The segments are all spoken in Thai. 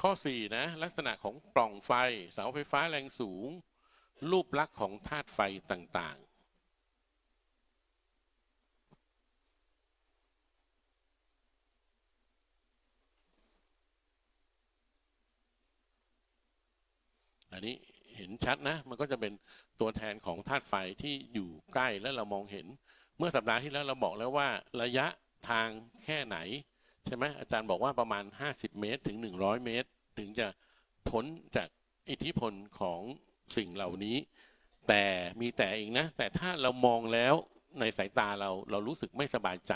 ข้อสี่นะลักษณะของปล่องไฟ เสาไฟฟ้าแรงสูง รูปลักษณ์ของธาตุไฟต่างๆ อันนี้เห็นชัดนะ มันก็จะเป็นตัวแทนของธาตุไฟที่อยู่ใกล้และเรามองเห็น เมื่อสัปดาห์ที่แล้วเราบอกแล้วว่าระยะทางแค่ไหน ใช่ไหมอาจารย์บอกว่าประมาณ 50 เมตรถึง 100 เมตร ถึงจะพ้นจากอิทธิพลของสิ่งเหล่านี้ แต่มีแต่เองนะ แต่ถ้าเรามองแล้วในสายตาเราเรารู้สึกไม่สบายใจ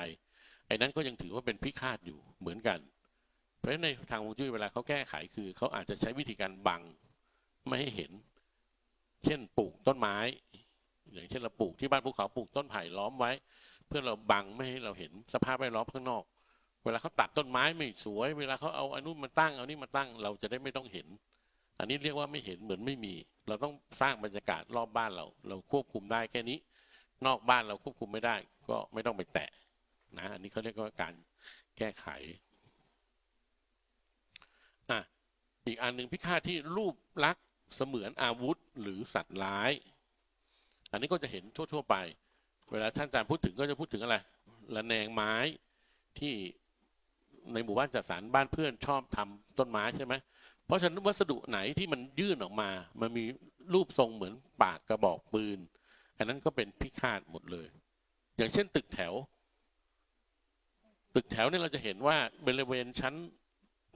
ไอ้นั้นก็ยังถือว่าเป็นพิฆาตอยู่เหมือนกัน เพราะฉะนั้นในทางฮวงจุ้ยเวลาเขาแก้ไขคือเขาอาจจะใช้วิธีการบังไม่ให้เห็น เช่นปลูกต้นไม้ อย่างเช่นเราปลูกที่บ้านภูเขาปลูกต้นไผ่ล้อมไว้ เพื่อเราบังไม่ให้เราเห็นสภาพแวดล้อมข้างนอก เวลาเขาตัดต้นไม้ไม่สวย เวลาเขาเอาอนนู้นมาตั้งเอานี่มาตั้ง เราจะได้ไม่ต้องเห็น อันนี้เรียกว่าไม่เห็นเหมือนไม่มี เราต้องสร้างบรรยากาศรอบบ้านเรา เราควบคุมได้แค่นี้ นอกบ้านเราควบคุมไม่ได้ ก็ไม่ต้องไปแตะนะ อันนี้เขาเรียกว่าการแก้ไขอะอีกอันหนึ่งพิฆาตที่รูปลักษณ์เสมือนอาวุธหรือสัตว์ร้าย อันนี้ก็จะเห็นทั่ว ๆ ไป เวลาท่านอาจารย์พูดถึงก็จะพูดถึงอะไรระแนงไม้ที่ ในหมู่บ้านจัดสรรบ้านเพื่อนชอบทำต้นไม้ใช่ไหมเพราะฉะนั้นวัสดุไหนที่มันยื่นออกมา มันมีรูปทรงเหมือนปากกระบอกปืน อันนั้นก็เป็นพิฆาตหมดเลย อย่างเช่นตึกแถว ตึกแถวเนี่ยเราจะเห็นว่าบริเวณชั้น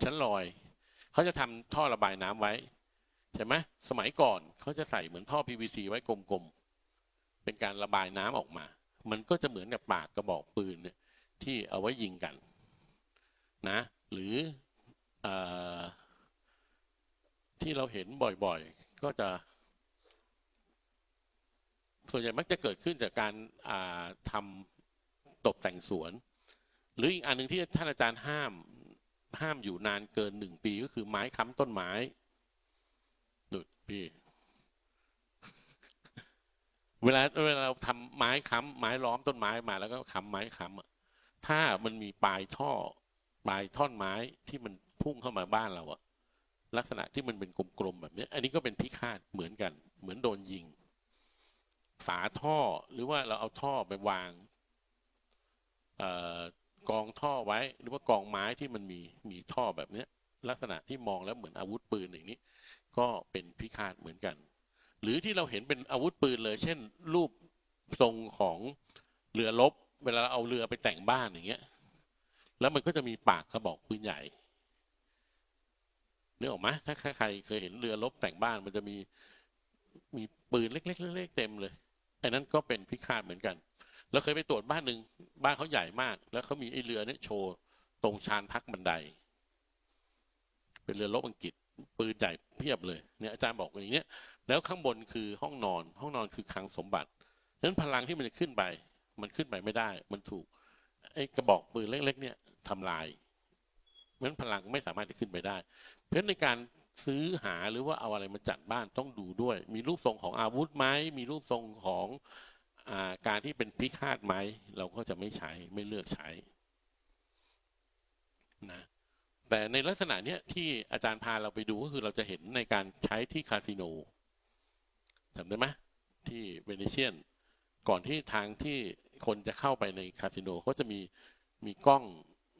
ชั้นลอย เขาจะทำท่อระบายน้ำไว้ใช่ไหมสมัยก่อนเขาจะใส่เหมือนท่อ PVC ไว้กลมๆ เป็นการระบายน้ำออกมา มันก็จะเหมือนกับปากกระบอกปืนเนี่ยที่เอาไว้ยิงกัน นะหรืออที่เราเห็นบ่อยๆ ก็จะส่วนใหญ่มักจะเกิดขึ้นจากการทำตกแต่งสวน หรืออีกอันหนึ่งที่ท่านอาจารย์ห้ามห้ามอยู่นานเกินหนึ่งปีก็คือไม้ค้ำต้นไม้ดุดพี่ เวลาเวลาเราทำไม้ค้ำไม้ล้อมต้นไม้มาแล้วก็ค้ำไม้ค้ำถ้ามันมีปลายท่อ ปลายท่อนไม้ที่มันพุ่งเข้ามาบ้านเราอะลักษณะที่มันเป็นกลมๆแบบนี้อันนี้ก็เป็นพิฆาตเหมือนกัน เหมือนโดนยิง ฝาท่อหรือว่าเราเอาท่อไปวางกองท่อไว้ หรือว่ากองไม้ที่มันมีมีท่อแบบนี้ลักษณะที่มองแล้วเหมือนอาวุธปืนอย่างนี้ ก็เป็นพิฆาตเหมือนกัน หรือที่เราเห็นเป็นอาวุธปืนเลย เช่น รูปทรงของเรือรบเวลาเราเอาเรือไปแต่งบ้านอย่างเงี้ย แล้วมันก็จะมีปากกระบอกปืนใหญ่นึกออกไหมถ้าใครเคยเห็นเรือรบแต่งบ้านมันจะมีมีปืนเล็กๆเต็มเลยไอ้นั้นก็เป็นพิฆาตเหมือนกันเราเคยไปตรวจบ้านหนึ่งบ้านเขาใหญ่มาก แล้วเขามีไอ้เรือเนี่ยโชว์ตรงชานพักบันได เป็นเรือรบอังกฤษปืนใหญ่เพียบเลยเนี่ยอาจารย์บอกอย่างนี้แล้วข้างบนคือห้องนอน ห้องนอนคือคลังสมบัตินั้นพลังที่มันจะขึ้นไป มันขึ้นไปไม่ได้ มันถูก ไอ้กระบอกปืนเล็ก ๆ เนี่ยทำลายเพราะฉะนั้นพลังไม่สามารถจะขึ้นไปได้ เพราะฉะนั้นในการซื้อหาหรือว่าเอาอะไรมาจัดบ้านต้องดูด้วย มีรูปทรงของอาวุธไหมมีรูปทรงของอาการที่เป็นพิฆาตไหมเราก็จะไม่ใช้ไม่เลือกใช้นะแต่ในลักษณะเนี้ยที่อาจารย์พาเราไปดูก็คือเราจะเห็นในการใช้ที่คาสิโนจำได้ไหมที่เวเนเชียน ก่อนที่ทางที่ คนจะเข้าไปในคาสิโนก็จะมีมีกล้อง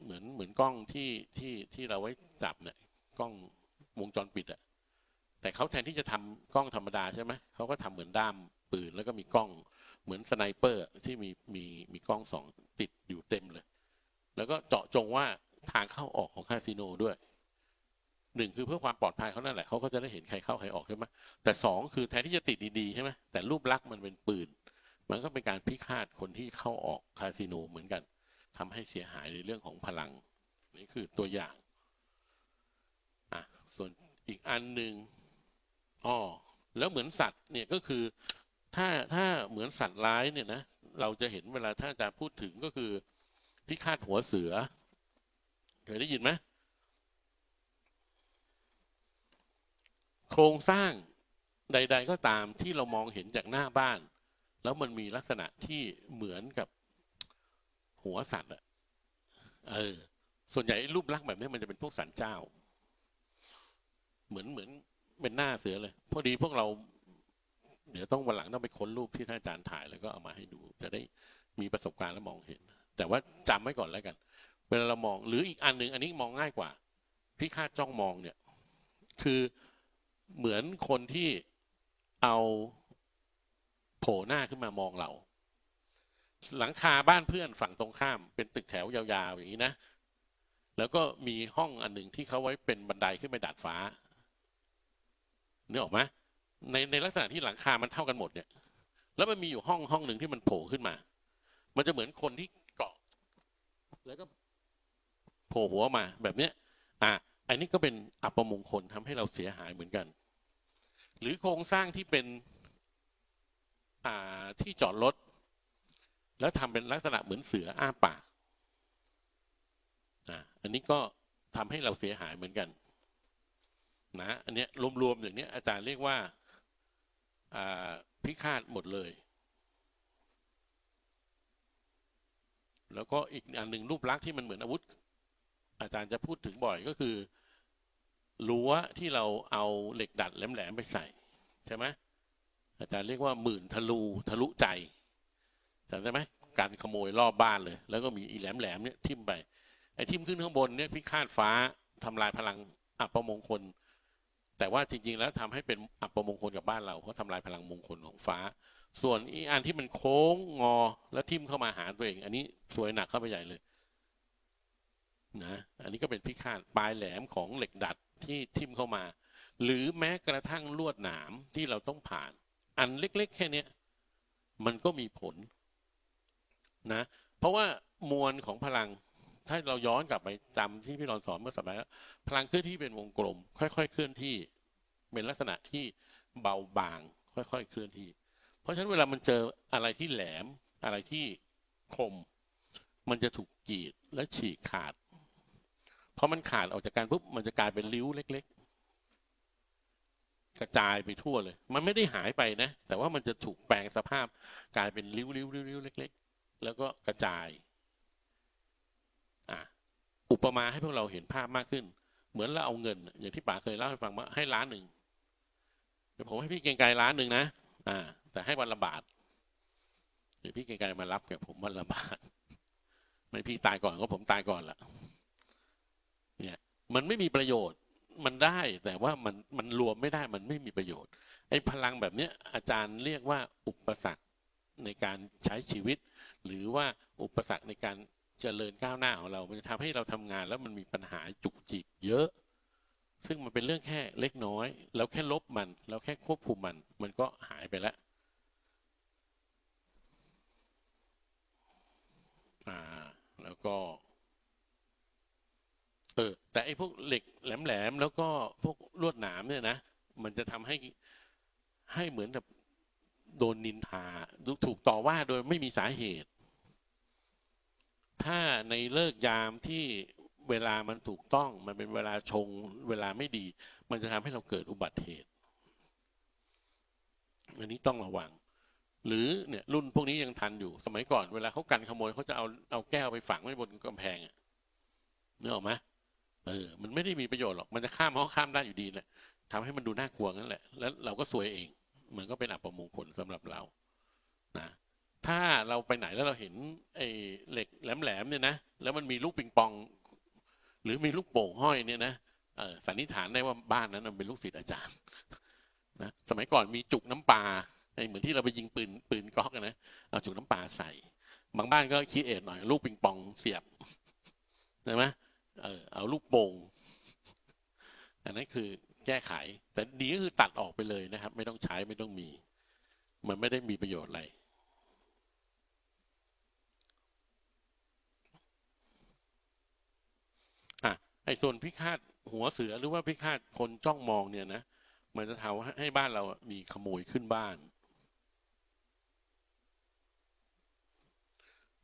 เหมือนเหมือนกล้องที่ที่ที่เราไว้จับเนี่ยกล้องวงจรปิดอะแต่เขาแทนที่จะทำกล้องธรรมดาใช่ไหมเขาก็ทำเหมือนด้ามปืนแล้วก็มีกล้องเหมือนสไนเปอร์ที่มีมีมีกล้องสองติดอยู่เต็มเลย แล้วก็เจาะจงว่าทางเข้าออกของคาสิโนด้วยหนึ่งคือเพื่อความปลอดภัยเขานั่นแหละเขาก็จะได้เห็นใครเข้าใครออกใช่ไหมแต่สองคือแทนที่จะติดดีๆใช่ไหมแต่รูปลักษณ์มันเป็นปืน มันก็เป็นการพิฆาตคนที่เข้าออกคาสิโนเหมือนกันทำให้เสียหายในเรื่องของพลัง นี่คือตัวอย่างอะส่วนอีกอันหนึ่งอ๋อแล้วเหมือนสัตว์เนี่ยก็คือถ้าถ้าเหมือนสัตว์ร้ายเนี่ยนะเราจะเห็นเวลาถ้าอาจารย์พูดถึงก็คือ พิฆาตหัวเสือเคยได้ยินไหมโครงสร้างใด ๆ ก็ตามที่เรามองเห็นจากหน้าบ้าน แล้วมันมีลักษณะที่เหมือนกับหัวสัตว์อะเออ ส่วนใหญ่รูปลักษณ์แบบนี้มันจะเป็นพวกสันเจ้า เหมือนเหมือนเป็นหน้าเสือเลย พอดีพวกเรา เดี๋ยวต้องวันหลังต้องไปค้นรูปที่ท่านอาจารย์ถ่ายแล้วก็เอามาให้ดู จะได้มีประสบการณ์และมองเห็น แต่ว่าจำไว้ก่อนแล้วกัน เวลาเรามองหรืออีกอันหนึ่งอันนี้มองง่ายกว่าพิฆาตจ้องมองเนี่ย คือเหมือนคนที่เอา ผล่หน้าขึ้นมามองเรา หลังคาบ้านเพื่อนฝั่งตรงข้าม เป็นตึกแถวยาวๆอย่างนี้นะ แล้วก็มีห้องอันหนึ่งที่เขาไว้เป็นบันไดขึ้นไปดาดฟ้านึกออกไหมในในลักษณะที่หลังคามันเท่ากันหมดเนี่ย แล้วมันมีอยู่ห้องห้องหนึ่งที่มันโผล่ขึ้นมา มันจะเหมือนคนที่เกาะ แล้วก็โผล่หัวมาแบบเนี้ย อะอันนี้ก็เป็นอัปมงคลทำให้เราเสียหายเหมือนกัน หรือโครงสร้างที่เป็น ที่จอดรถ แล้วทำเป็นลักษณะเหมือนเสืออ้าปากอะอันนี้ก็ทำให้เราเสียหายเหมือนกันนะอันเนี้ยรวมๆอย่างเนี้ยอาจารย์เรียกว่าอ่าพิฆาตหมดเลย แล้วก็อีกอันหนึ่งรูปลักษณ์ที่มันเหมือนอาวุธ อาจารย์จะพูดถึงบ่อยก็คือรั้วที่เราเอาเหล็กดัดแหลมๆไปใส่ ใช่ไหม อาจารย์เรียกว่าหมื่นทะลุทะลุใจจำได้ไหมการขโมยรอบบ้านเลย แล้วก็มีอีแหลมๆเนี่ยทิ่มไปไอ้ทิ่มขึ้นข้างบนเนี่ยพิฆาตฟ้าทำลายพลังอัปมงคล แต่ว่าจริงๆแล้วทำให้เป็นอัปมงคลกับบ้านเราเพราะทำลายพลังมงคลของฟ้า ส่วนอีอันที่มันโค้งงอแล้วทิ่มเข้ามาหาตัวเอง อันนี้สวยหนักเข้าไปใหญ่เลยนะอันนี้ก็เป็นพิฆาตปลายแหลมของเหล็กดัดที่ทิ่มเข้ามา หรือแม้กระทั่งลวดหนามที่เราต้องผ่าน อันเล็ก ๆ แค่เนี้ยมันก็มีผลนะ เพราะว่ามวลของพลัง ถ้าเราย้อนกลับไปจำที่พี่รอนสอนเมื่อสัปดาห์แล้วพลังเคลื่อนที่เป็นวงกลม ค่อย ๆ เคลื่อนที่ เป็นลักษณะที่เบาบาง ค่อย ๆ เคลื่อนที่ เพราะฉะนั้นเวลามันเจออะไรที่แหลม อะไรที่คม มันจะถูกกีดและฉีกขาดพอมันขาดออกจากกันปุ๊บมันจะกลายเป็นริ้วเล็กๆ กระจายไปทั่วเลย มันไม่ได้หายไปนะ แต่ว่ามันจะถูกแปลงสภาพกลายเป็นริ้วริ้วริ้วริ้วเล็ก ๆ แล้วก็กระจายอะอุปมาให้พวกเราเห็นภาพมากขึ้น เหมือนเราเอาเงิน อย่างที่ป๋าเคยเล่าให้ฟังว่าให้ล้านหนึ่งเดี๋ยวผมให้พี่เกียงไกรล้านหนึ่งนะอ่า แต่ให้วันละบาทเดี๋ยวพี่เกียงไกรมารับกับผมวันละบาทไม่พี่ตายก่อนก็ผมตายก่อนละเนี่ย มันไม่มีประโยชน์ มันได้แต่ว่ามันมันรวมไม่ได้มันไม่มีประโยชน์ ไอ้พลังแบบเนี้ยอาจารย์เรียกว่าอุปสรรคในการใช้ชีวิต หรือว่าอุปสรรคในการเจริญก้าวหน้าของเรา มันจะทำให้เราทำงานแล้วมันมีปัญหาจุกจิกเยอะ ซึ่งมันเป็นเรื่องแค่เล็กน้อย เราแค่ลบมัน เราแค่ควบคุมมัน มันก็หายไปแล้วอ่าแล้วก็ แต่ไอ้พวกเหล็กแหลมๆแล้วก็พวกลวดหนามเนี่ยนะมันจะทำให้ให้เหมือนแบบโดนนินทาถูกต่อว่าโดยไม่มีสาเหตุ ถ้าในเลิกยามที่เวลามันถูกต้อง มันเป็นเวลาชง เวลาไม่ดี มันจะทำให้เราเกิดอุบัติเหตุอันนี้ต้องระวัง หรือเนี่ยรุ่นพวกนี้ยังทันอยู่ สมัยก่อนเวลาเขากันขโมยเขาจะเอาเอาแก้วไปฝังไว้บนกำแพงอะนึกออกไหม เออ มันไม่ได้มีประโยชน์หรอก มันจะข้ามเขาข้ามได้อยู่ดีแหละทำให้มันดูน่ากลัวนั่นแหละ แล้วเราก็ซวยเอง มันก็เป็นอัปมงคลสำหรับเรา นะ ถ้าเราไปไหนแล้วเราเห็นไอ้เหล็กแหลมๆเนี่ยนะ แล้วมันมีลูกปิงปอง หรือมีลูกโป่งห้อยเนี่ยนะเออสันนิษฐานได้ว่าบ้านนั้นมันเป็นลูกศิษย์อาจารย์ นะ สมัยก่อนมีจุกน้ำปลาไอ้เหมือนที่เราไปยิงปืนปืนก๊อกนะ เอาจุกน้ำปลาใส่ บางบ้านก็คิดเอ็ดหน่อย ลูกปิงปองเสียบใช่ไหม เออเอาลูกโป่งอันนั้นคือแก้ไข แต่ดีก็คือตัดออกไปเลยนะครับ ไม่ต้องใช้ไม่ต้องมี มันไม่ได้มีประโยชน์อะไรอะไอ้ส่วนพิฆาตหัวเสือหรือว่าพิฆาตคนจ้องมองเนี่ยนะมันจะทำให้บ้านเรามีขโมยขึ้นบ้าน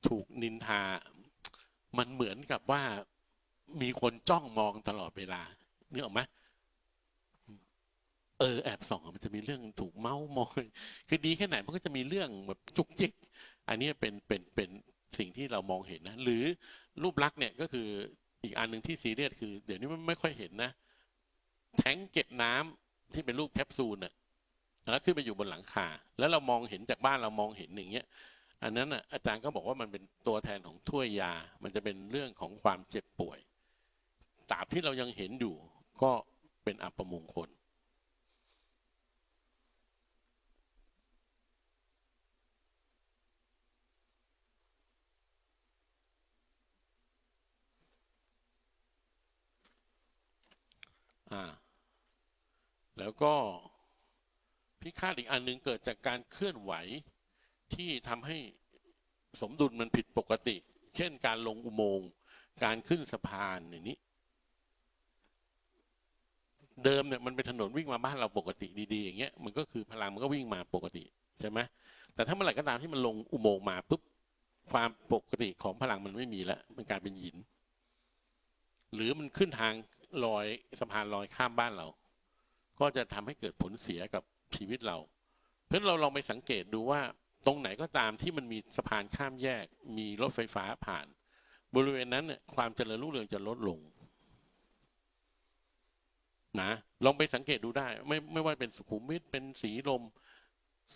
ถูกนินทา มันเหมือนกับว่า มีคนจ้องมองตลอดเวลานึกออกไหมเออแอบส่องมันจะมีเรื่องถูกเมาส์มอยคือดีแค่ไหนมันก็จะมีเรื่องแบบจุกจิก อันนี้เป็นเป็นเป็นสิ่งที่เรามองเห็นนะหรือรูปลักษณ์เนี่ยก็คืออีกอันหนึ่งที่ซีเรียสคือ เดี๋ยวนี้มันไม่ค่อยเห็นนะ แทงเก็บน้ำที่เป็นรูปแคปซูลน่ะแล้วขึ้นไปอยู่บนหลังคาแล้วเรามองเห็นจากบ้านเรามองเห็นอย่างเงี้ย อันนั้นน่ะอาจารย์ก็บอกว่ามันเป็นตัวแทนของถ้วยยา มันจะเป็นเรื่องของความเจ็บป่วย ตราบที่เรายังเห็นอยู่ ก็เป็นอัปมงคลอ่าแล้วก็พิฆาตอีกอันหนึ่งเกิดจากการเคลื่อนไหวที่ทำให้สมดุลมันผิดปกติ เช่นการลงอุโมงค์ การขึ้นสะพานอย่างนี้ เดิมเนี่ยมันเป็นถนนวิ่งมาบ้านเราปกติดีๆอย่างเงี้ยมันก็คือพลังมันก็วิ่งมาปกติใช่ไหมแต่ถ้าเมื่อไหร่ก็ตามที่มันลงอุโมงค์มาปุ๊บความปกติของพลังมันไม่มีแล้วมันกลายเป็นหิน หรือมันขึ้นทางลอยสะพานลอยข้ามบ้านเรา ก็จะทำให้เกิดผลเสียกับชีวิตเรา เพราะเราลองไปสังเกตดูว่าตรงไหนก็ตามที่มันมีสะพานข้ามแยก มีรถไฟฟ้าผ่าน บริเวณนั้นเนี่ยความเจริญรุ่งเรืองจะลดลง นะลองไปสังเกตดูได้ ไม่ไม่ว่าเป็นสุขุมวิทเป็นสีลม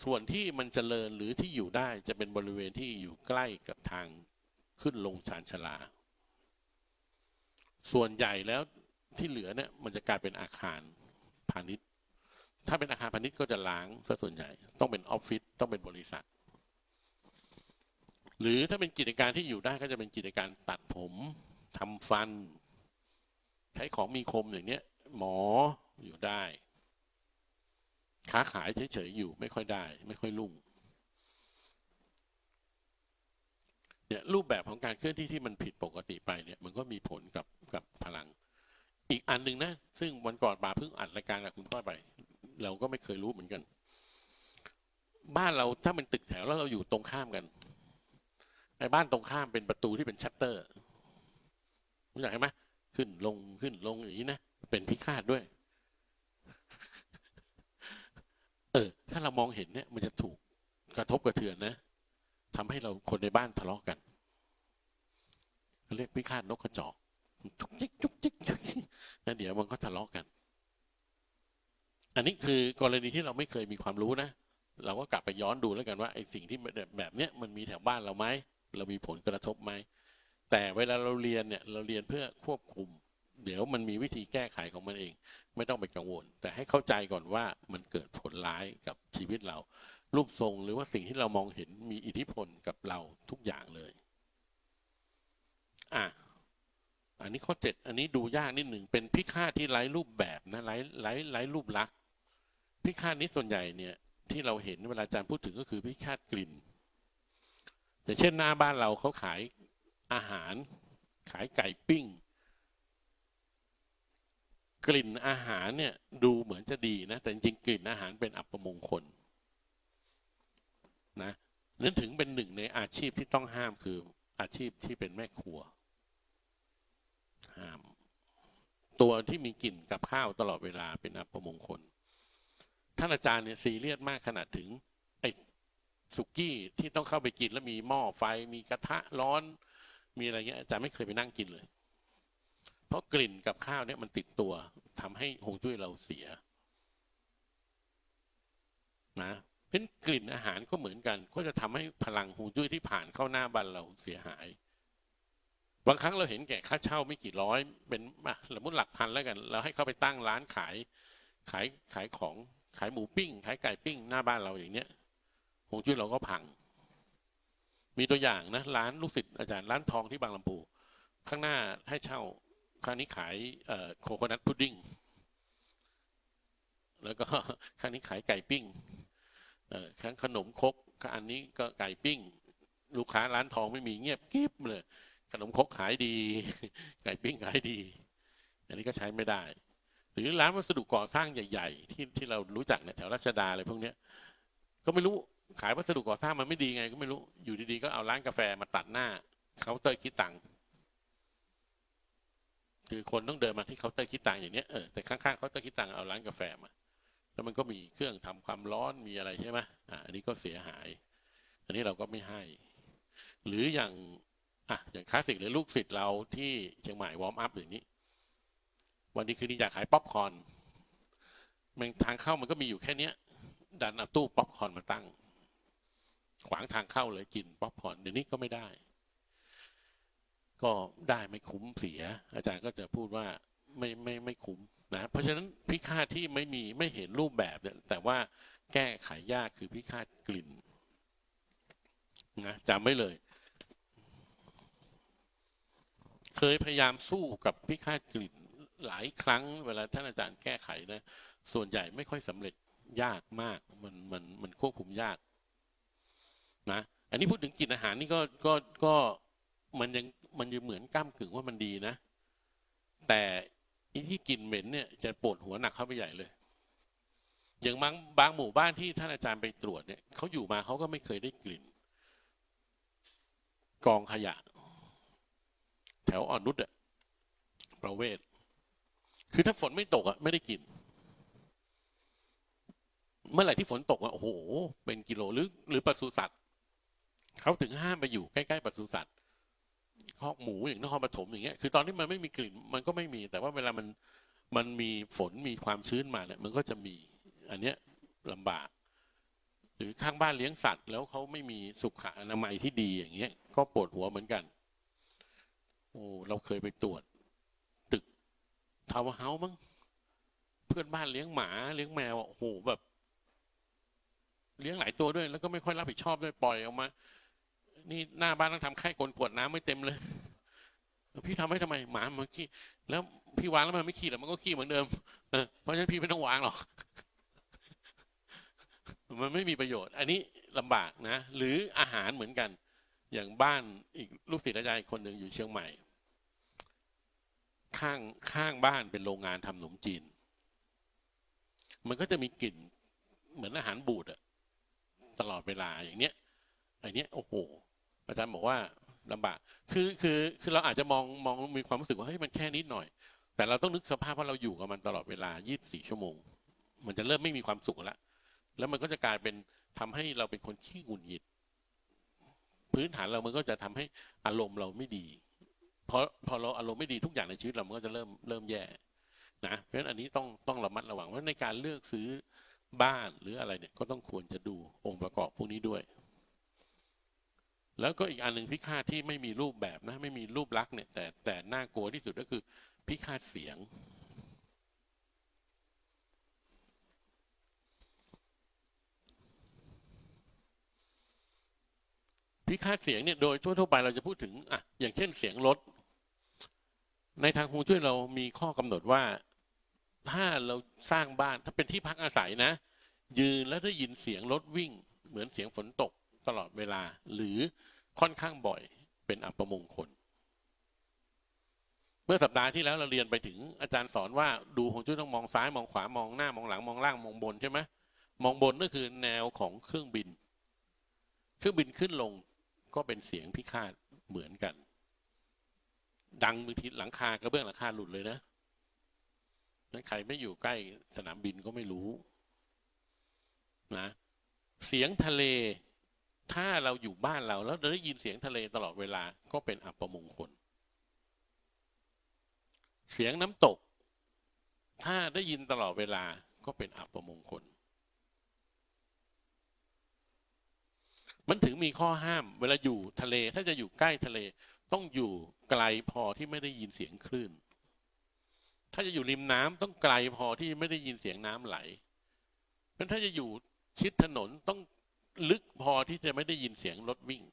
ส่วนที่มันเจริญหรือที่อยู่ได้จะเป็นบริเวณที่อยู่ใกล้กับทางขึ้นลงชานชลา ส่วนใหญ่แล้วที่เหลือเนี่ยมันจะกลายเป็นอาคารพาณิชย์ ถ้าเป็นอาคารพาณิชย์ก็จะล้างซะส่วนใหญ่ ต้องเป็นออฟฟิศต้องเป็นบริษัท หรือถ้าเป็นกิจการที่อยู่ได้ก็จะเป็นกิจการตัดผมทำฟัน ใช้ของมีคมอย่างเนี้ย หมออยู่ได้ ค้าขายเฉยๆอยู่ไม่ค่อยได้ ไม่ค่อยรุ่งเนี่ยรูปแบบของการเคลื่อนที่ที่มันผิดปกติไปเนี่ย มันก็มีผลกับกับพลัง อีกอันหนึ่งนะ ซึ่งวันก่อนป่าเพิ่งอัดรายการกับคุณพ่อไป เราก็ไม่เคยรู้เหมือนกัน บ้านเราถ้าเป็นตึกแถวแล้วเราอยู่ตรงข้ามกันไอ้บ้านตรงข้ามเป็นประตูที่เป็นชัตเตอร์รู้จักไหมขึ้นลงขึ้นลงอย่างนี้นะ เป็นพิฆาตด้วย เออ ถ้าเรามองเห็นเนี่ยมันจะถูกกระทบกระเทือนนะทำให้เราคนในบ้านทะเลาะกันเรียกพิฆาตนกกระจอกจุกจิกจุกจิกจุกจิกแล้วเดี๋ยวมันก็ทะเลาะกัน อันนี้คือกรณีที่เราไม่เคยมีความรู้นะเราก็กลับไปย้อนดูแล้วกันว่าไอ้สิ่งที่แบบเนี้ยมันมีแถวบ้านเราไหมเรามีผลกระทบไหมแต่เวลาเราเรียนเนี่ย เราเรียนเพื่อควบคุม เดี๋ยวมันมีวิธีแก้ไขของมันเอง ไม่ต้องไปกังวล แต่ให้เข้าใจก่อนว่ามันเกิดผลร้ายกับชีวิตเรา รูปทรงหรือว่าสิ่งที่เรามองเห็นมีอิทธิพลกับเราทุกอย่างเลย อะอันนี้ข้อเจ็ดอันนี้ดูยากนิดหนึ่งเป็นพิฆาตที่ไร้รูปแบบนะไร้ไร้ไร้รูปลักษณ์พิฆาตนี้ส่วนใหญ่เนี่ย ที่เราเห็นเวลาอาจารย์พูดถึงก็คือพิฆาตกลิ่นอย่างเช่นหน้าบ้านเราเขาขายอาหาร ขายไก่ปิ้ง กลิ่นอาหารเนี่ยดูเหมือนจะดีนะ แต่จริงกลิ่นอาหารเป็นอัปมงคลนะนั่นถึงเป็นหนึ่งในอาชีพที่ต้องห้ามคืออาชีพที่เป็นแม่ครัว ห้าม ตัวที่มีกลิ่นกับข้าวตลอดเวลาเป็นอัปมงคลท่านอาจารย์เนี่ยซีเรียสมากขนาดถึงไอ้สุกี้ที่ต้องเข้าไปกินแล้วมีหม้อไฟมีกระทะร้อน มีอะไรเงี้ยอาจารย์ไม่เคยไปนั่งกินเลย เพราะกลิ่นกับข้าวเนี่ยมันติดตัวทำให้หงจุ้ยเราเสีย นะเป็นกลิ่นอาหารก็เหมือนกัน ก็จะทำให้พลังหงจุ้ยที่ผ่านเข้าหน้าบ้านเราเสียหาย บางครั้งเราเห็นแก่ค่าเช่าไม่กี่ร้อย เป็นมาสมมติหลักพันแล้วกัน เราให้เขาไปตั้งร้านขาย ขายขายของขายหมูปิ้ง ขายไก่ปิ้งหน้าบ้านเราอย่างเนี้ยหงจุ้ยเราก็พัง มีตัวอย่างนะร้านลูกศิษย์อาจารย์ร้านทองที่บางลำพูข้างหน้าให้เช่า คราวนี้ขายโคโคนัทพุดดิ้งแล้วก็ครั้งนี้ขายไก่ปิ้งครั้งขนมครกอันนี้ก็ไก่ปิ้ง ลูกค้าร้านทองไม่มีเงียบกิ๊บเลยขนมครกขายดี ไก่ปิ้งขายดี อันนี้ก็ใช้ไม่ได้ หรือร้านวัสดุก่อสร้างใหญ่ ๆ ที่ที่เรารู้จักเนี่ยแถวราชดาอะไรพวกเนี้ย ก็ไม่รู้ขายวัสดุก่อสร้างมันไม่ดีไง ก็ไม่รู้อยู่ดีๆก็เอาร้านกาแฟมาตัดหน้าเคาน์เตอร์คิดตังค์ คือคนต้องเดินมาที่เคาน์เตอร์คิดตังค์อย่างเนี้ยเออแต่ข้างๆเคาน์เตอร์คิดตังค์เอาร้านกาแฟมาแล้วมันก็มีเครื่องทำความร้อนมีอะไรใช่ไหมอะอันนี้ก็เสียหาย อันนี้เราก็ไม่ให้ หรืออย่างอะอย่างคลาสสิกหรือลูกศิษย์เราที่เชียงใหม่วอร์มอัพอย่างนี้ วันนี้คือนี่อยากขายป๊อปคอร์นมันทางเข้ามันก็มีอยู่แค่เนี้ย ดันเอาตู้ป๊อปคอร์นมาตั้ง ขวางทางเข้าเลยกินป๊อปคอร์นเดี๋ยวนี้ก็ไม่ได้ ก็ได้ไม่คุ้มเสีย อาจารย์ก็จะพูดว่าไม่ไม่ไม่คุ้มนะเพราะฉะนั้นพิฆาตที่ไม่มีไม่เห็นรูปแบบเนี่ยแต่ว่าแก้ไขยากคือพิฆาตกลิ่นนะจำไว้เลย เคยพยายามสู้กับพิฆาตกลิ่นหลายครั้ง เวลาท่านอาจารย์แก้ไขนะส่วนใหญ่ไม่ค่อยสำเร็จยากมากมันมันมันควบคุมยาก นะ อันนี้พูดถึงกลิ่นอาหารนี่ก็ก็ก็ มันยังมันยังเหมือนก้ามกึ่งว่ามันดีนะ แต่อีที่กลิ่นเหม็นเนี่ยจะปวดหัวหนักเข้าไปใหญ่เลย อย่างบางบางหมู่บ้านที่ท่านอาจารย์ไปตรวจเนี่ยเขาอยู่มาเขาก็ไม่เคยได้กลิ่น กองขยะ แถวอ่อนนุชอะประเวศ คือถ้าฝนไม่ตกอะไม่ได้กลิ่นเมื่อไหร่ที่ฝนตกอะโอ้โห เป็นกิโลหรือหรือปศุสัตว์เขาถึงห้ามไปอยู่ใกล้ๆปศุสัตว์ คอกหมูอย่างนครปฐมอย่างเงี้ยคือตอนที่มันไม่มีกลิ่นมันก็ไม่มี แต่ว่าเวลามันมันมีฝนมีความชื้นมาเนี่ยมันก็จะมี อันเนี้ยลำบาก หรือข้างบ้านเลี้ยงสัตว์ แล้วเขาไม่มีสุขอนามัยที่ดีอย่างเงี้ย ก็ปวดหัวเหมือนกัน โอ้เราเคยไปตรวจ ตึกทาวน์เฮาส์มั้งเพื่อนบ้านเลี้ยงหมา เลี้ยงแมวโอ้โหแบบ เลี้ยงหลายตัวด้วย แล้วก็ไม่ค่อยรับผิดชอบด้วยปล่อยออกมา นี่หน้าบ้านต้องทำไข่กลขวดน้ำไม่เต็มเลย พี่ทำให้ทำไมหมามันขี้แล้วพี่วางแล้วมันไม่ขี้หรอมันก็ขี้เหมือนเดิมเออเพราะฉะนั้นพี่ไม่ต้องวางหรอกมันไม่มีประโยชน์ อันนี้ลำบากนะ หรืออาหารเหมือนกัน อย่างบ้านอีกลูกศิษย์อาจารย์คนหนึ่งอยู่เชียงใหม่ ข้างข้างบ้านเป็นโรงงานทำขนมจีน มันก็จะมีกลิ่นเหมือนอาหารบูดอะตลอดเวลาอย่างเนี้ยไอเนี้ยโอ้โห อาจารย์บอกว่าลำบาก คือคือคือเราอาจจะมองมองมีความรู้สึกว่าเฮ้ยมันแค่นิดหน่อย แต่เราต้องนึกสภาพว่าเราอยู่กับมันตลอดเวลา 24 ชั่วโมง มันจะเริ่มไม่มีความสุขแล้วแล้วมันก็จะกลายเป็นทำให้เราเป็นคนขี้หงุดหงิด พื้นฐานเรามันก็จะทำให้อารมณ์เราไม่ดีเพราะพอเราอารมณ์ไม่ดีทุกอย่างในชีวิตเรามันก็จะเริ่มเริ่มแย่นะเพราะฉะนั้นอันนี้ต้องต้องระมัดระวังเพราะในการเลือกซื้อบ้านหรืออะไรเนี่ยก็ต้องควรจะดูองค์ประกอบพวกนี้ด้วย แล้วก็อีกอันหนึ่งพิฆาตที่ไม่มีรูปแบบนะไม่มีรูปลักษณ์เนี่ยแต่แต่น่ากลัวที่สุดก็คือพิฆาตเสียง พิฆาตเสียงเนี่ยโดยทั่วๆไปเราจะพูดถึงอะอย่างเช่นเสียงรถ ในทางฮวงจุ้ยเรามีข้อกำหนดว่า ถ้าเราสร้างบ้านถ้าเป็นที่พักอาศัยนะ ยืนแล้วได้ยินเสียงรถวิ่ง เหมือนเสียงฝนตก ตลอดเวลาหรือค่อนข้างบ่อยเป็นอัปมงคล เมื่อสัปดาห์ที่แล้วเราเรียนไปถึงอาจารย์สอนว่าดูฮวงจุ้ยต้องมองซ้ายมองขวามองหน้ามองหลังมองล่างมองบนใช่ไหมมองบนก็คือแนวของเครื่องบิน เครื่องบินขึ้นลงก็เป็นเสียงพิฆาตเหมือนกัน ดังบางทีหลังคากระเบื้องหลังคาหลุดเลยนะนั้นใครไม่อยู่ใกล้สนามบินก็ไม่รู้นะเสียงทะเล ถ้าเราอยู่บ้านเราแล้วได้ยินเสียงทะเลตลอดเวลาก็เป็นอัปมงคล เสียงน้ำตก ถ้าได้ยินตลอดเวลาก็เป็นอัปมงคล มันถึงมีข้อห้าม เวลาอยู่ทะเลถ้าจะอยู่ใกล้ทะเล ต้องอยู่ไกลพอที่ไม่ได้ยินเสียงคลื่น ถ้าจะอยู่ริมน้ำต้องไกลพอที่ไม่ได้ยินเสียงน้ำไหลเพราะถ้าจะอยู่ชิดถนนต้อง ลึกพอที่จะไม่ได้ยินเสียงรถวิ่ง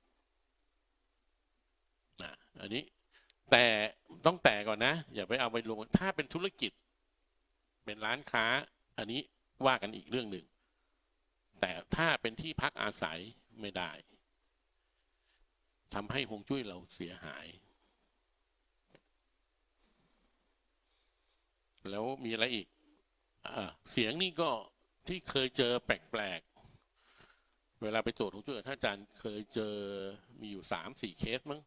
นะอันนี้แต่ต้องแต่ก่อนนะ อย่าไปเอาไปลงถ้าเป็นธุรกิจ เป็นร้านค้า อันนี้ว่ากันอีกเรื่องหนึ่ง แต่ถ้าเป็นที่พักอาศัยไม่ได้ทำให้ฮวงจุ้ยเราเสียหาย แล้วมีอะไรอีกอเสียงนี่ก็ที่เคยเจอแปลก เวลาไปตรวจฮวงจุ้ยกับท่านอาจารย์เคยเจอมีอยู่สามสี่เคสมั้ง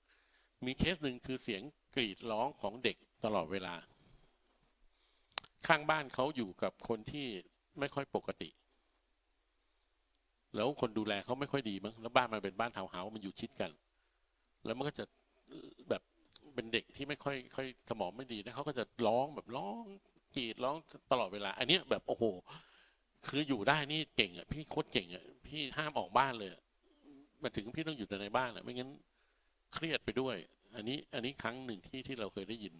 มีเคสหนึ่งคือเสียงกรีดร้องของเด็กตลอดเวลา ข้างบ้านเขาอยู่กับคนที่ไม่ค่อยปกติ แล้วคนดูแลเขาไม่ค่อยดีมั้งแล้วบ้านมันเป็นบ้านทาวน์เฮาส์มันอยู่ชิดกัน แล้วมันก็จะแบบเป็นเด็กที่ไม่ค่อยค่อยสมองไม่ดีนะเขาก็จะร้องแบบร้องกรีดร้องตลอดเวลา อันนี้แบบโอ้โห คืออยู่ได้นี่เก่งอะพี่โคตรเก่งอะ ที่ห้ามออกบ้านเลยมาถึงพี่ต้องอยู่แต่ในบ้านแหละไม่งั้นเครียดไปด้วย อันนี้ อันนี้ครั้งหนึ่งที่ที่เราเคยได้ยิน